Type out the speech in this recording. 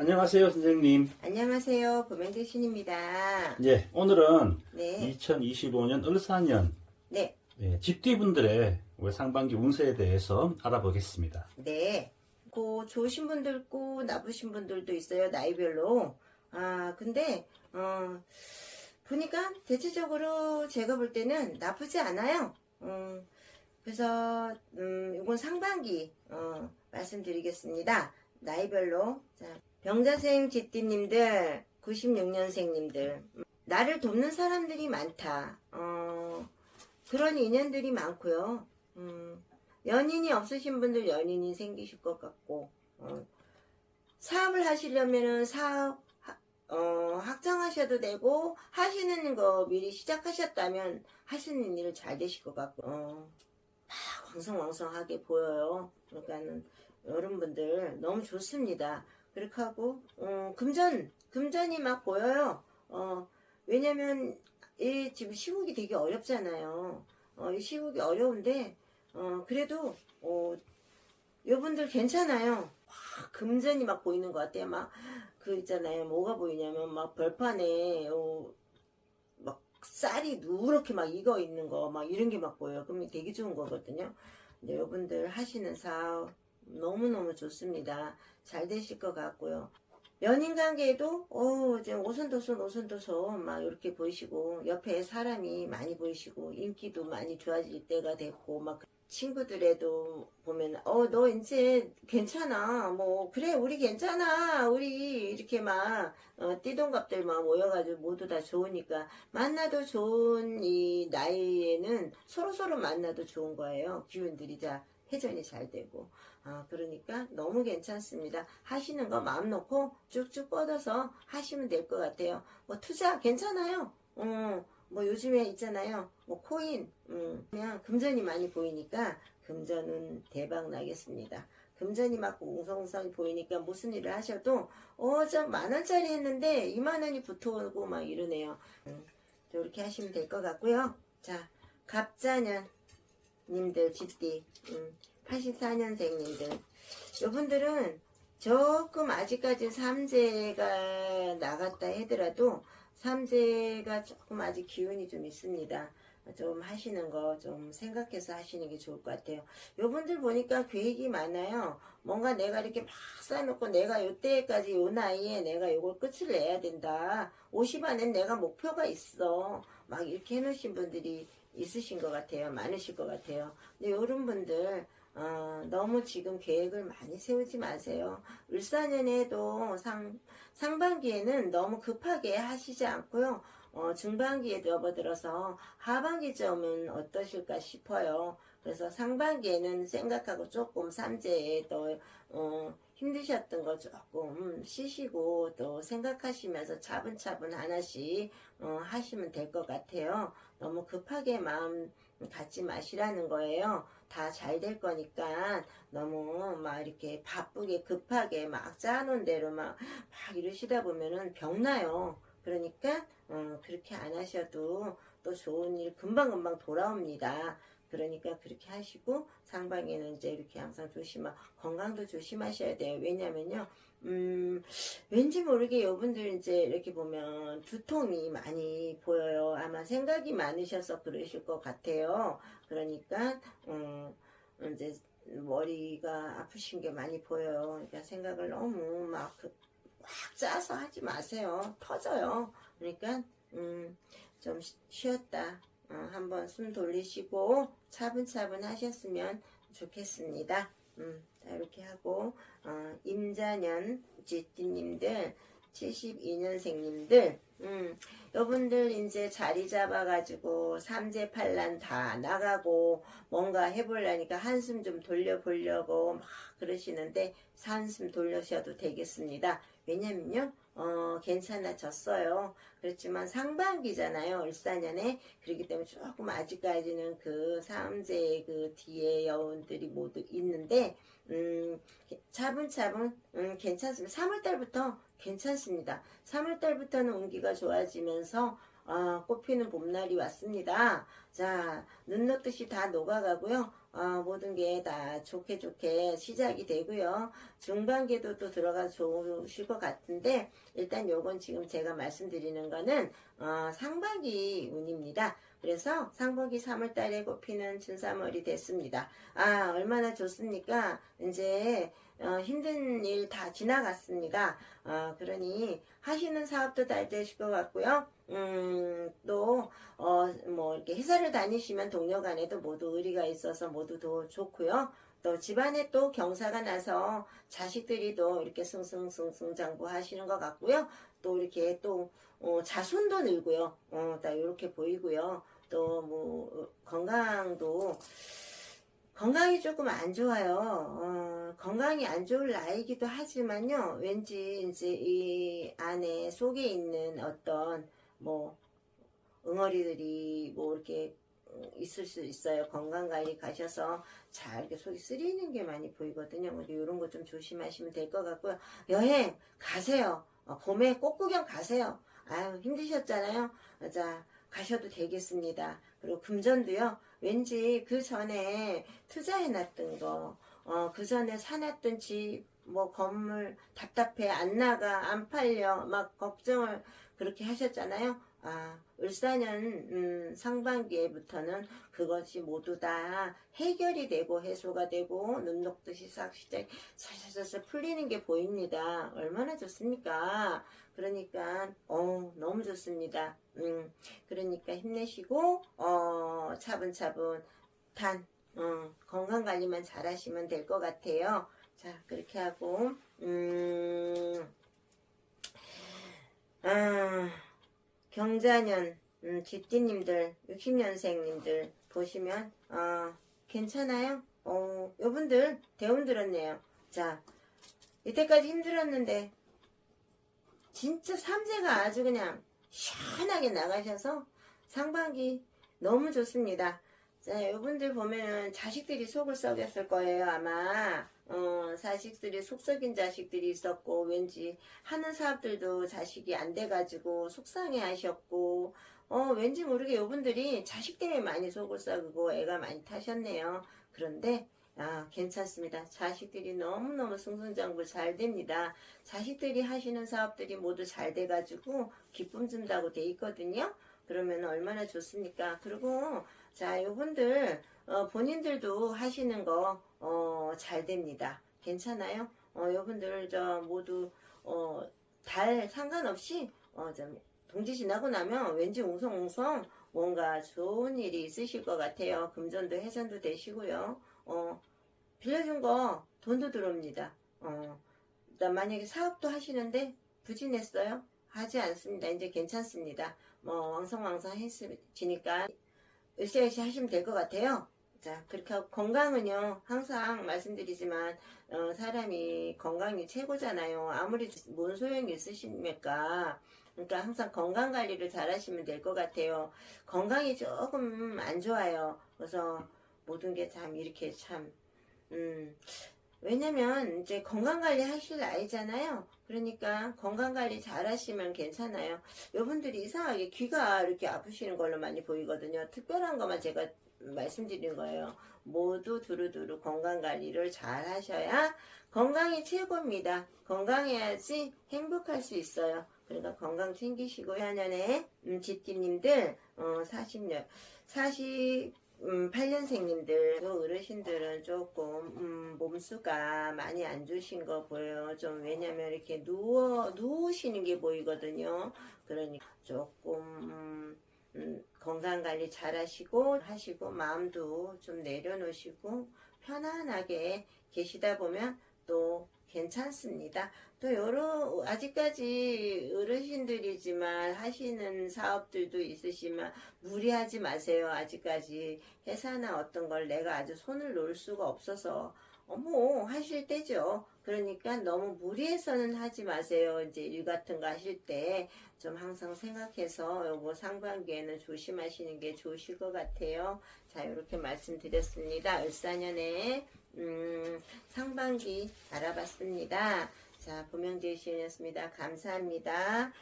안녕하세요, 선생님. 안녕하세요. 보명대 신입니다. 예, 오늘은 네. 2025년 을사년 네. 예, 집뒤분들의 올 상반기 운세에 대해서 알아보겠습니다. 네. 고 좋으신 분들 있고 나쁘신 분들도 있어요. 나이별로. 아, 근데 어 보니까 대체적으로 제가 볼 때는 나쁘지 않아요. 음, 그래서 음, 이건 상반기 어, 말씀드리겠습니다. 나이별로. 자, 병자생 지띠님들, 96년생님들, 나를 돕는 사람들이 많다. 어, 그런 인연들이 많고요. 음, 연인이 없으신 분들 연인이 생기실 것 같고, 어, 사업을 하시려면은 사업, 하- 어, 확장하셔도 되고, 하시는 거 미리 시작하셨다면 하시는 일잘 되실 것 같고, 어, 막 왕성왕성하게 보여요. 그러니까는 여러분들 너무 좋습니다. 그렇게 하고, 어, 금전, 금전이 막 보여요. 어, 왜냐면, 이 지금 시국이 되게 어렵잖아요. 어, 이 시국이 어려운데, 어, 그래도, 어, 여러분들 괜찮아요. 와, 금전이 막 보이는 것 같아요. 막, 그 있잖아요. 뭐가 보이냐면, 막 벌판에, 어, 막 쌀이 누렇게 막 익어 있는 거, 막 이런 게 막 보여요. 그러면 되게 좋은 거거든요. 여러분들 하시는 사업 너무너무 좋습니다. 잘 되실 것 같고요. 연인 관계에도, 어, 지금 오손도손, 오손도손, 막 이렇게 보이시고, 옆에 사람이 많이 보이시고, 인기도 많이 좋아질 때가 됐고, 막 친구들에도 보면, 어, 너 이제 괜찮아. 뭐, 그래, 우리 괜찮아. 우리 이렇게 막, 어, 띠동갑들 막 모여가지고 모두 다 좋으니까, 만나도 좋은 이 나이에는 서로 서로 만나도 좋은 거예요. 기운들이 다 회전이 잘 되고. 아, 그러니까 너무 괜찮습니다. 하시는 거 마음 놓고 쭉쭉 뻗어서 하시면 될 것 같아요. 뭐 투자 괜찮아요. 어, 뭐 요즘에 있잖아요. 뭐 코인, 음, 그냥 금전이 많이 보이니까 금전은 대박 나겠습니다. 금전이 막 웅성웅성 보이니까 무슨 일을 하셔도 어, 저만 원짜리 했는데 2만 원이 붙어오고 막 이러네요. 음, 이렇게 하시면 될 것 같고요. 자, 갑자년 님들 집디 음, 84년생 님들 요분들은 조금 아직까지 삼재가 나갔다 하더라도 삼재가 조금 아직 기운이 좀 있습니다. 좀 하시는 거 좀 생각해서 하시는 게 좋을 것 같아요. 요분들 보니까 계획이 많아요. 뭔가 내가 이렇게 막 쌓아놓고 내가 요때까지 요 나이에 내가 요걸 끝을 내야 된다. 50 안엔 내가 목표가 있어. 막 이렇게 해놓으신 분들이 있으신 것 같아요. 많으실 것 같아요. 근데 요런 분들 어, 너무 지금 계획을 많이 세우지 마세요. 을사년에도 상, 상반기에는 너무 급하게 하시지 않고요. 어, 중반기에 접어들어서 하반기점은 어떠실까 싶어요. 그래서 상반기에는 생각하고 조금 삼재에 또 어, 힘드셨던 거 조금 쉬시고 또 생각하시면서 차분차분 하나씩 어, 하시면 될 것 같아요. 너무 급하게 마음 갖지 마시라는 거예요. 다 잘 될 거니까 너무 막 이렇게 바쁘게 급하게 막 짜놓은 대로 막, 막 이러시다 보면은 병나요. 그러니까 어, 그렇게 안 하셔도 또 좋은 일 금방금방 돌아옵니다. 그러니까 그렇게 하시고 상반기에는 이제 이렇게 항상 조심하 건강도 조심하셔야 돼요. 왜냐면요. 음, 왠지 모르게 여러분들 이제 이렇게 보면 두통이 많이 보여요. 아마 생각이 많으셔서 그러실 것 같아요. 그러니까, 음, 이제 머리가 아프신 게 많이 보여요. 그러니까 생각을 너무 막, 그- 확 짜서 하지 마세요. 터져요. 그러니까, 음, 좀 쉬- 쉬었다. 어, 한번 숨 돌리시고 차분차분 하셨으면 좋겠습니다. 음, 자, 이렇게 하고, 어, 임자년 지띠님들, 72년생님들, 음, 여러분들 이제 자리 잡아가지고 삼재팔란 다 나가고 뭔가 해보려니까 한숨 좀 돌려보려고 막 그러시는데 한숨 돌려셔도 되겠습니다. 왜냐면요, 어, 괜찮아졌어요. 그렇지만 상반기잖아요. 을사년에. 그렇기 때문에 조금 아직까지는 그 삼재의 그 뒤에 여운들이 모두 있는데, 음, 차분차분, 음, 괜찮습니다. 3월달부터 괜찮습니다. 3월달부터는 운기가 좋아지면서, 아, 꽃피는 봄날이 왔습니다. 자, 눈 녹듯이 다 녹아가고요. 어, 모든 게 다 좋게 좋게 시작이 되고요. 중반기도 또 들어가 좋으실 것 같은데 일단 요건 지금 제가 말씀드리는 거는 어, 상반기 운입니다. 그래서 상반기 3월 달에 꼽히는 준삼월이 됐습니다. 아, 얼마나 좋습니까? 이제 어, 힘든 일 다 지나갔습니다. 어, 그러니 하시는 사업도 잘 되실 것 같고요. 음, 또, 어, 뭐, 이렇게 회사를 다니시면 동료 간에도 모두 의리가 있어서 모두 더 좋고요. 또 집안에 또 경사가 나서 자식들이 또 이렇게 승승승승 장구하시는 것 같고요. 또 이렇게 또, 어, 자손도 늘고요. 어, 딱 이렇게 보이고요. 또 뭐, 건강도, 건강이 조금 안 좋아요. 어, 건강이 안 좋을 나이기도 하지만요. 왠지 이제 이 안에 속에 있는 어떤 뭐 응어리들이 뭐 이렇게 있을 수 있어요. 건강 관리 가셔서 잘 이렇게 속이 쓰리는 게 많이 보이거든요. 이런 거 좀 조심하시면 될 것 같고요. 여행 가세요. 어, 봄에 꽃구경 가세요. 아유 힘드셨잖아요. 자 가셔도 되겠습니다. 그리고 금전도요. 왠지 그 전에 투자해놨던 거, 어, 그 전에 사놨던 집, 뭐 건물 답답해 안 나가 안 팔려 막 걱정을 그렇게 하셨잖아요. 아 을사년 음, 상반기에부터는 그것이 모두 다 해결이 되고 해소가 되고 눈 녹듯이 싹 시작 살살살살 풀리는 게 보입니다. 얼마나 좋습니까? 그러니까 어 너무 좋습니다. 음 그러니까 힘내시고 어 차분차분 단 어, 건강 관리만 잘 하시면 될 것 같아요. 자, 그렇게 하고, 음, 아, 경자년, 음, 쥐띠님들, 60년생님들 보시면, 어, 괜찮아요? 어, 요분들, 대운 들었네요. 자, 이때까지 힘들었는데, 진짜 삼재가 아주 그냥 시원하게 나가셔서 상반기 너무 좋습니다. 자, 이분들 보면은 자식들이 속을 썩였을 거예요, 아마. 어, 자식들이 속 썩인 자식들이 있었고, 왠지 하는 사업들도 자식이 안 돼가지고 속상해 하셨고, 어, 왠지 모르게 이분들이 자식 때문에 많이 속을 썩이고 애가 많이 타셨네요. 그런데, 아, 괜찮습니다. 자식들이 너무너무 승승장구 잘 됩니다. 자식들이 하시는 사업들이 모두 잘 돼가지고 기쁨 준다고 돼 있거든요. 그러면 얼마나 좋습니까? 그리고 자, 요분들 어, 본인들도 하시는 거 어, 잘 됩니다. 괜찮아요? 어, 요분들 저 모두 어, 달 상관없이 어, 좀 동지 지나고 나면 왠지 웅성웅성 뭔가 좋은 일이 있으실 것 같아요. 금전도 해전도 되시고요. 어, 빌려준 거 돈도 들어옵니다. 어, 만약에 사업도 하시는데 부진했어요? 하지 않습니다. 이제 괜찮습니다. 뭐 왕성왕성해지니까 으쌰으쌰 하시면 될 것 같아요. 자, 그렇게 하고 건강은요, 항상 말씀드리지만, 어, 사람이 건강이 최고잖아요. 아무리 뭔 소용이 있으십니까? 그러니까 항상 건강 관리를 잘 하시면 될 것 같아요. 건강이 조금 안 좋아요. 그래서 모든 게 참 이렇게 참, 음, 왜냐면 이제 건강 관리 하실 나이잖아요. 그러니까 건강 관리 잘 하시면 괜찮아요. 여러분들이 이상하게 귀가 이렇게 아프시는 걸로 많이 보이거든요. 특별한 것만 제가 말씀드리는 거예요. 모두 두루두루 건강 관리를 잘 하셔야 건강이 최고입니다. 건강해야지 행복할 수 있어요. 그러니까 건강 챙기시고 한년에 음, 지띠님들 어, 40년 40 음, 8년생님들, 그 어르신들은 조금, 음, 몸수가 많이 안 좋으신 거 보여요. 좀, 왜냐면 이렇게 누워, 누우시는 게 보이거든요. 그러니까 조금, 음, 음, 건강 관리 잘 하시고, 하시고, 마음도 좀 내려놓으시고, 편안하게 계시다 보면 또 괜찮습니다. 또 여러 아직까지 어르신들이지만 하시는 사업들도 있으시면 무리하지 마세요. 아직까지 회사나 어떤 걸 내가 아주 손을 놓을 수가 없어서 어머 하실 때죠. 그러니까 너무 무리해서는 하지 마세요. 이제 일 같은 거 하실 때 좀 항상 생각해서 요거 상반기에는 조심하시는 게 좋으실 것 같아요. 자 이렇게 말씀드렸습니다. 을사년에 음, 상반기 알아봤습니다. 자, 보명제시였습니다. 감사합니다.